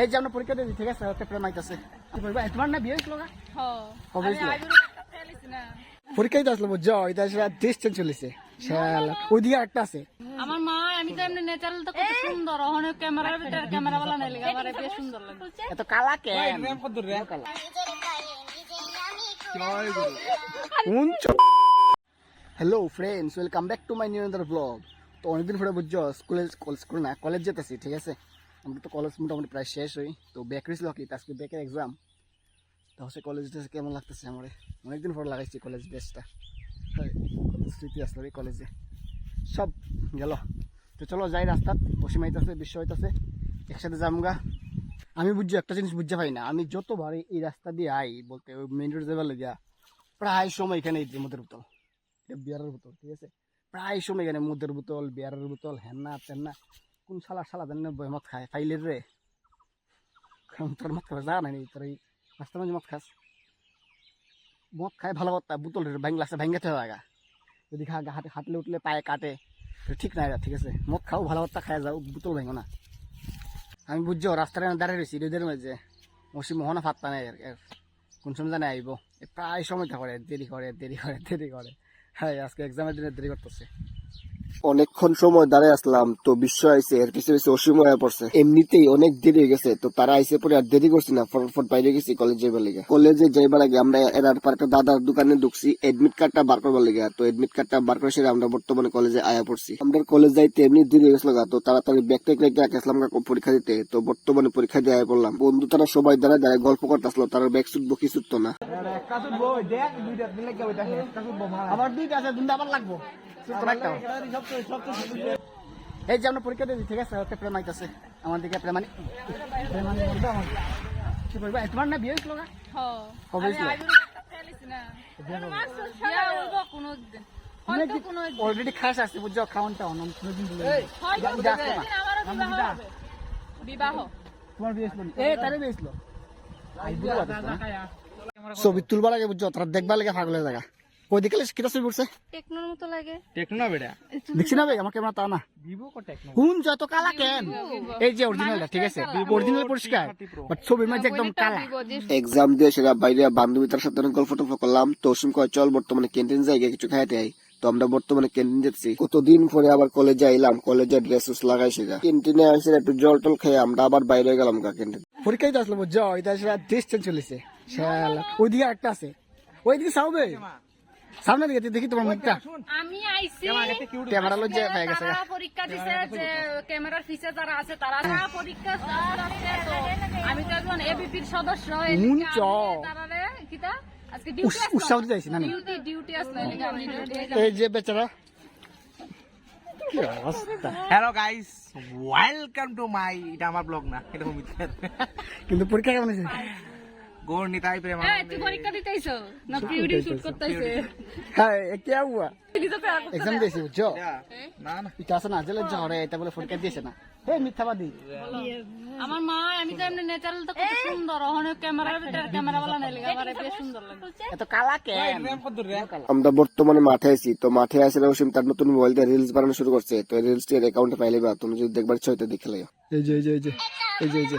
এই যে আমরা পরীক্ষা দিয়ে ঠিক আছে? একটা প্রেম আইতাছে। কি তোমার না বিয়ে হয়েছিল না কবে হয়েছিল পরীক্ষা দিতে আসলো বুঝছ? এটা ডিস্টেন্স চলেছে। শালা ওইদিকে একটা আছে। আমার মা আমি তো এমনি ন্যাচারাল তো কত সুন্দর। ওখানে ক্যামেরার ভিতরে ক্যামেরা বালা নাই লাগা আমার বেশ সুন্দর লাগে। এত কালা কেন কালা hello friends welcome back to my new blog তো অনেকদিন পরে বুঝছ স্কুলে স্কুল না কলেজ যেতেছি ঠিক আছে? আমরা তো কলেজ মোটামুটি প্রায় শেষ হই। তো ব্যাক ছিল কি? আজকে ব্যাকের এক্সাম তো হচ্ছে কলেজ ড্রেস কেমন লাগতেছে আমার? অনেকদিন পরে লাগাইছি কলেজ ড্রেসটা স্মৃতি আসলো কলেজে সব গেল। তো চলো যাই রাস্তাত পশ্চিম আইতাছে বিশ্ব হইতাছে, একসাথে যামগা। আমি বুঝছি একটা জিনিস বুঝতে পারি না। আমি যতবার এই রাস্তা দিয়ে আই, বলতে ওই মেইন রোড যাবার লেগে প্রায় সময় এখানে এই মদের বোতল। বিয়ারের বোতল, ঠিক আছে? প্রায় সময় এখানে মদের বোতল বিয়ারের বোতল হ্যান্না তেন্না কোন শালা শালা জানি না মদ খায়, ফাইলের রে। তোর মদ খাবে যা নাই, তোর এই রাস্তার মাঝে মদ খাস। মদ খায় ভালো কথা বোতল ভাঙ্গলা আছে ভাঙ্গাতে লাগা যদি খা হাতে হাঁটলে উঠলে পায়ে কাটে ঠিক নাই ঠিক আছে। মদ খাও, ভালো কথা খায়, যাও, বোতল ভাঙো না। আমি বুঝছ, রাস্তার দাঁড়িয়ে রয়েছি, রোদের মাঝে। মসি মোহনা ফাত্তা নেই এর। কোন সময় জানে আইব। প্রায় সময় করে দেরি করে দেরি করে দেরি করে। হ্যাঁ আজকে এক্সামের দিনে দেরি করতেছে। অনেকক্ষণ সময় দাঁড়ায় আসলাম তো বিশ্ব আইসে এর পিছনে পিছনে অসীম হয়ে পড়ছে। এমনিতেই অনেক দেরি হয়ে গেছে তো তারা আইসে পরে আর দেরি করছি না ফটফট বাইরে গেছি কলেজ যাইবার লেগে। কলেজে যাইবার আগে আমরা এরার পর একটা দাদার দোকানে ঢুকছি এডমিট কার্ডটা বার করবার লেগে। তো এডমিট কার্ডটা বার করে সেরে আমরা বর্তমানে কলেজে আয়া পড়ছি। আমরা কলেজ যাইতে এমনি দেরি হয়ে গেছিল তো তাড়াতাড়ি ব্যাগ ট্যাগ রেখে রাখলাম পরীক্ষা দিতে। তো বর্তমানে পরীক্ষা দিয়ে আয়া পড়লাম। বন্ধু তারা সবাই দাঁড়ায় দাঁড়ায় গল্প করতে আসলো তারা ব্যাগ ছুটবো কি ছুটতো না। আবার দুইটা আছে দুইটা আবার লাগবো। এই যে আমরা পরীক্ষা দিয়ে দিই, ঠিক আছে? একটা প্রেম আইতাছে। আমার দিকে প্রেমানি প্রেমানি আমার। কি বলবা? তোমার না বিয়ে হয়েছিল না? কবে হয়েছিল। অলরেডি খাস আছে বুঝছ? খাওয়ানটা অনন্ত নতুন বলে হয়তো এটা কোনো আসলো না। দিন আমারও বিবাহ তোমার বিয়ে হয়েছিল এ তারে বিয়ে হয়েছিল। ছবি তুলবার আগে বুঝছ তারা দেখবার লাগে পাগলের জায়গা। কই দিকে কিটা ছবি টেকনোর মতো লাগে। দেখছি না ভাই আমার ক্যামেরা তা না কোন যত কালা কেন? এই যে অরিজিনালটা ঠিক আছে? অরিজিনাল পরিষ্কার বাট ছবির মাঝে একদম কালা। এক্সাম দিয়ে সেরা বাইরে বান্ধবী তার সাথে গল্প টল্প করলাম। তো কয় চল বর্তমানে ক্যান্টিন জায়গায় কিছু খাইতে আই তো আমরা বর্তমানে ক্যান্টিন যাচ্ছি। কতদিন পরে আবার কলেজে আইলাম কলেজে ড্রেস লাগাই সেটা ক্যান্টিনে আসে একটু জল টল খেয়ে আমরা আবার বাইরে গেলাম গা ক্যান্টিন পরীক্ষায় তো আসলো বুঝছ এটা সেটা ডিস্টেন্স চলেছে। শালা ওইদিকে একটা আছে। ওইদিকে সাউবে সামনে দিকে দেখি তোমার মুখটা। আমি আইছি। ক্যামেরা লজ্জা পেয়ে গেছে। পরীক্ষা দিছে যে ক্যামেরার পিছে যারা আছে তারা পরীক্ষা যারা আছে তো আমি তো একজন এবিপির সদস্য। তারারে কিতা? ডিউটি উৎসাহ দিতে আইছি না ডিউটি ডিউটি ডিউটি এই যে বেচারা। Hello guys welcome to my এটা আমার ব্লগ না এটা অমিত কিন্তু পরীক্ষা কেমন হয়েছে? গৌর নিতাই প্রেম এই তুই পরীক্ষা না প্রিউডি শুট করতেছে হ্যাঁ এ কে হুয়া এক্সাম দিয়েছি বুঝছ? না না। এটা আছে না জেলে ঝড়ে এটা বলে পরীক্ষা দিয়েছে না। এই মিথ্যাবাদী। আমার মা আমি তো এমনি ন্যাচারাল তো কত সুন্দর। ওখানে ক্যামেরার ভিতরে ক্যামেরা বালা নাই লাগা আমার বেশ সুন্দর লাগে। এত কালা কেন? আমরা বর্তমানে মাঠে আছি তো মাঠে আসে অসীম তার নতুন মোবাইল দিয়ে রিলস বানানো শুরু করছে। তো রিলস এর অ্যাকাউন্টে পাইলে বা তুমি যদি দেখবার তো দেখে লাও এই যে এই যে এই যে এই যে।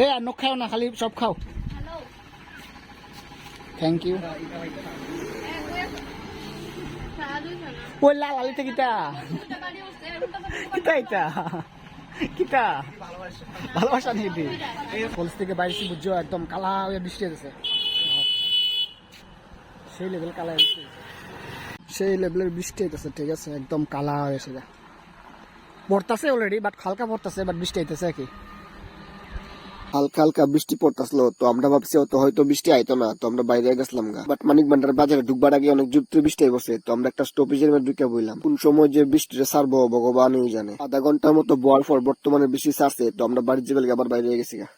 এ আর নখ খাও না খালি সব খাও। থ্যাংক ইউ ওই লাল আলিতে কিতা? কিতা এটা? কিতা? ভালোবাসা নিয়ে দি থেকে বাইরে বুঝছ একদম কালা হয়ে বৃষ্টি হয়েছে সেই লেভেল কালা হয়েছে সেই লেভেলের বৃষ্টি হইতেছে ঠিক আছে? একদম কালা হয়েছে পড়তাছে অলরেডি বাট হালকা পড়তাছে বাট বৃষ্টি হইতেছে আর কি। হালকা হালকা বৃষ্টি পড়তেছিল, তো আমরা ভাবছি তো হয়তো বৃষ্টি আইতো না, তো আমরা বাইরে গেছিলাম গা। বাট মানিক ভান্ডার বাজারে ঢুকবার আগে অনেক জোর বৃষ্টি বসে তো আমরা একটা স্টপেজের মধ্যে ঢুকে বইলাম কোন সময় যে বৃষ্টিটা সারবো ভগবানই জানে। আধা ঘণ্টার মতো বয়ার পর বর্তমানে বৃষ্টি সারছে তো আমরা বাড়ির যাবে আবার বাইরে গেছি গা।